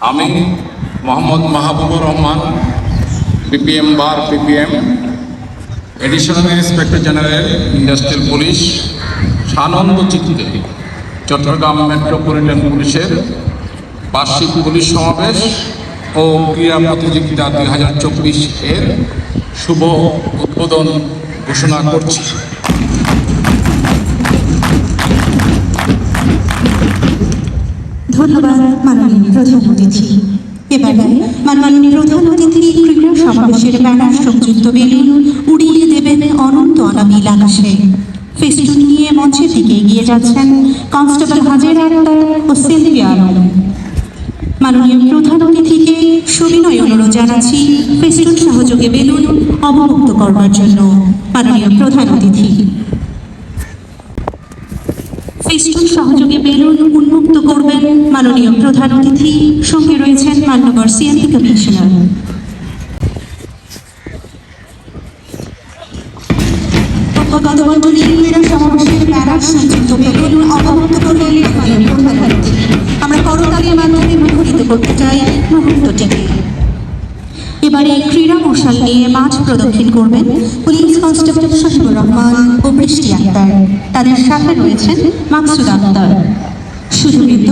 আমি Mohammad Mahbubur Rahman BPM bar PPM additional inspector general industrial police সানন্দ চিত্তে Chattogram metropolitan পুলিশের বার্ষিক পুলিশ সমাবেশ ও ক্রীড়া প্রতিযোগিতা দুই হাজার চব্বিশ এর শুভ উদ্বোধন ঘোষণা করছি। ধন্যবাদ মাননীয় প্রধান অতিথি। এবারে মাননীয় প্রধান অতিথি ক্রীড়া সমাবেশের ব্যানার সংযুক্ত বেলুন উড়িয়ে দেবেন অনন্ত অনামিল আকাশে ফেস্টুন নিয়ে মঞ্চের দিকে এগিয়ে যাচ্ছেন কনস্টেবল হাজের আক্তার ও সিলভিয়া আলম। মাননীয় প্রধান অতিথিকে সবিনয় অনুরোধ জানাচ্ছি ফেস্টুন সহযোগে বেলুন অবমুক্ত করবার জন্য। মাননীয় প্রধান অতিথি। ফেস্টুন সহযোগে বেলুন উন্মুক্ত করবেন মাননীয় প্রধান অতিথি, সঙ্গে রয়েছেন মান্যবর সিএনপি কমিশনার। আমরা করতালির মাধ্যমে মুখরিত করতে চাই মুহূর্তটিকে। এবারে ক্রীড়া মশাল নিয়ে মাঠ প্রদক্ষিণ করবেন পুলিশ কনস্টেবল শহীদুর রহমান ও বৃষ্টি আক্তার। তাদের সাথে রয়েছেন মাকসুদ আক্তার। সুযোগিত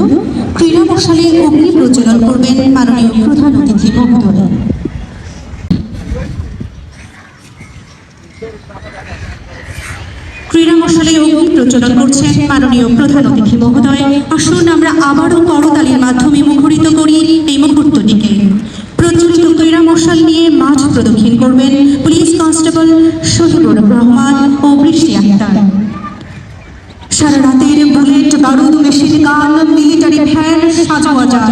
ক্রীড়া মশালে অগ্নি প্রজ্বলন করবেন মাননীয় প্রধান অতিথি মহোদয়। ক্রীড়া মশালে অগ্নি প্রজ্বলন করছেন মাননীয় প্রধান অতিথি মহোদয়। আসুন আমরা আবারও করতালির মাধ্যমে মুখরিত করি এই মুহূর্তটিকে। প্রজ্বলিত ক্রীড়া মশাল নিয়ে মাঠ প্রদক্ষিণ করবেন পুলিশ কনস্টেবল শহীদুর রহমান ও বৃষ্টি আক্তার। সারা রাতের বুলেট বারুদ মেশিন গান মিলিটারি ভ্যান সাজওয়াজা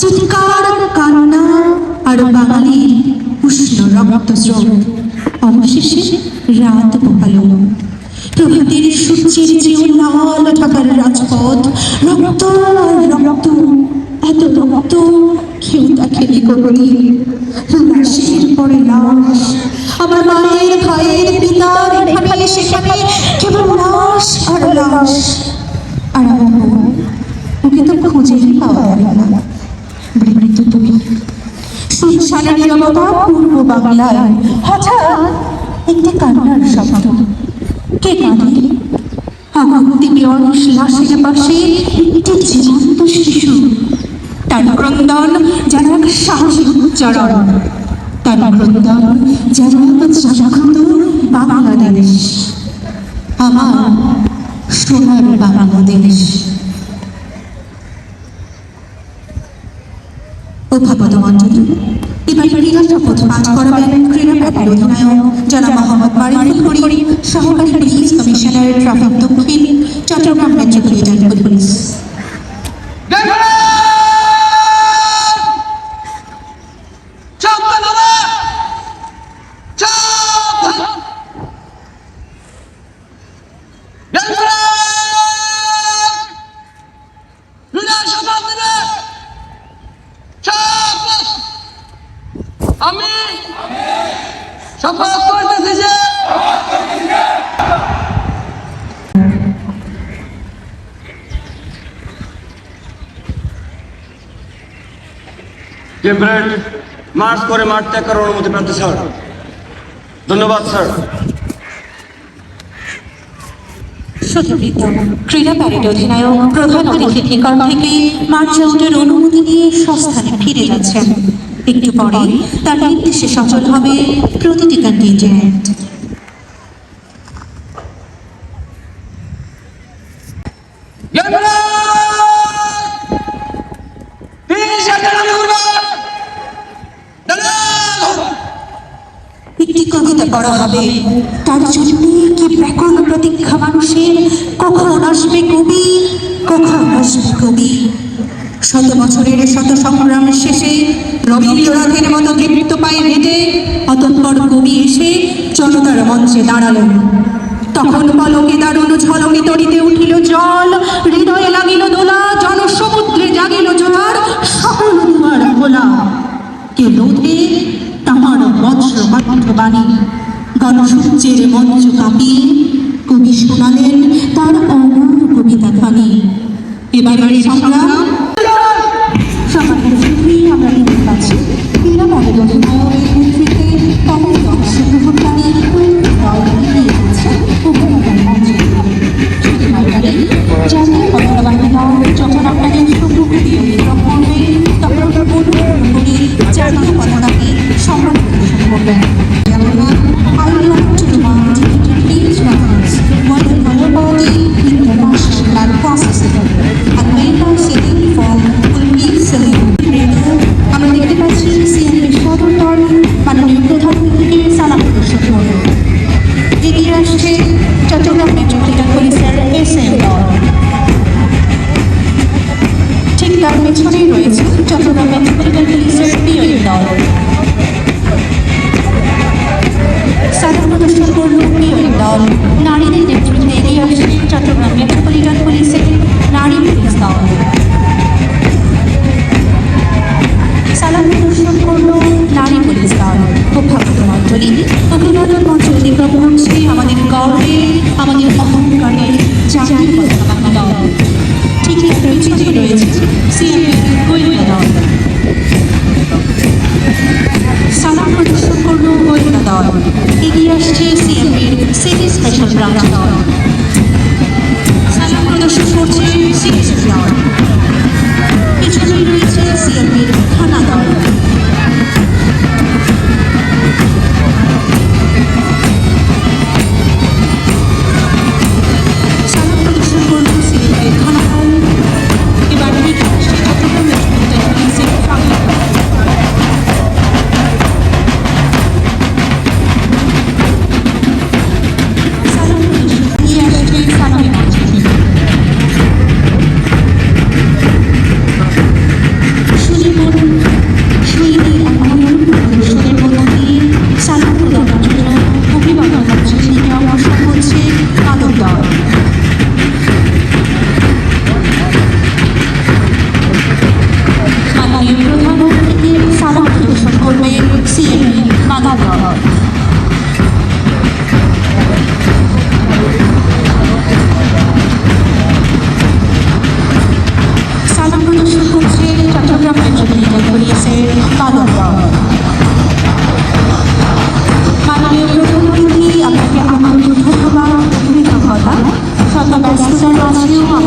চিৎকার, কান্না আর বাঙালির উষ্ণ রক্ত স্রোত অবশেষে রাত পোহালো। প্রভাতের সূর্যের যে লাল ঢাকার রাজপথ। রক্ত রক্ত, এত রক্ত কেউ দেখেনি কোনদিন লাশের পরে লাশ। আমার মায়ের ভাইয়ের পিতার এখানে সেখানে কেবল লাশ নিরবতা পূর্ব বাংলায় হঠাৎ একটি কান্নার শব্দ। কে কাঁদে? আগন্তি বিয়স লাশের পাশে একটি জীবন্ত শিশু। তার ক্রন্দন যেন এক সাহসী উচ্চারণ। তার ক্রন্দন যেন এক বাংলাদেশ। আমার সোনার বাংলাদেশ। অধ্যাপক মঞ্জুরি এবার ক্রীড়া শপথ পাঠ করাবেন ক্রীড়া ব্যাপার অধিনায়ক জনাব মোহাম্মদ মারিফুল করিম, সহকারী পুলিশ কমিশনার ট্রাফিক দক্ষিণ চট্টগ্রাম মেট্রোপলিটন পুলিশ আমি শপথ করতেছি যে ক্যাম্পরেট মার্চ করে মাঠ ত্যাগ করার অনুমতি প্রাপ্ত স্যার ধন্যবাদ স্যার সুযোগিত ক্রীড়া প্যারেড অধিনায়ক, প্রধান অতিথি থেকে মার্চ আউটের অনুমতি নিয়ে সস্থানে ফিরে যাচ্ছেন। একটু পরে তার নির্দেশে সচল হবে প্রতিটি কন্টিনজেন্ট একটি কবিতা করা হবে। তার জন্য কি ব্যাকুল প্রতীক্ষা মানুষের? কখন আসবে কবি? কখন আসবে কবি? শত বছরের শত সংগ্রামের শেষে রবীন্দ্রনাথের মতো দৃপ্ত পায়ে হেঁটে অতঃপর কবি এসে জনতার মঞ্চে দাঁড়ালেন। তখন পলকে দারুণ ঝলকে তরিতে উঠিল জল। হৃদয়ে লাগিল দোলা জনসমুদ্রে জাগিল জোয়ার। সকল কে রোধে অমৃত বাণী। গণসূর্যের মঞ্চ কাঁপিয়ে কবি শোনালেন তার অমর কবিতা ধ্বনি এবার সংগ্রাম। সবার আমরা কিন্তু পাচ্ছি। এরা মনোরঞ্জনায় এখন মাননীয় প্রধানমন্ত্রীকে সালাম প্রদর্শন করব এগিয়ে আসছে চট্টগ্রাম পুলিশের এস এম ঠিক তার পেছনেই রয়েছে চট্টগ্রাম মেট্রোপলিটন পুলিশ গর্বে আমাদের অহংকারে জাতির কথা ভাবা দল ঠিক পেছনে রয়েছে। সিএমএ গোয়েন্দা দল। সালাম প্রদর্শন করল গোয়েন্দা দল। এগিয়ে আসছে সিএমএর সিটি স্পেশাল ব্রাঞ্চ দল। পরিবেশন করছে চট্টগ্রাম মেট্রোপলিটন পুলিশের কাদর মাননীয় প্রধানমন্ত্রী আপনাকে আন্তরিক ধন্যবাদ কৃতজ্ঞতা শত ব্যস্ততার মাঝেও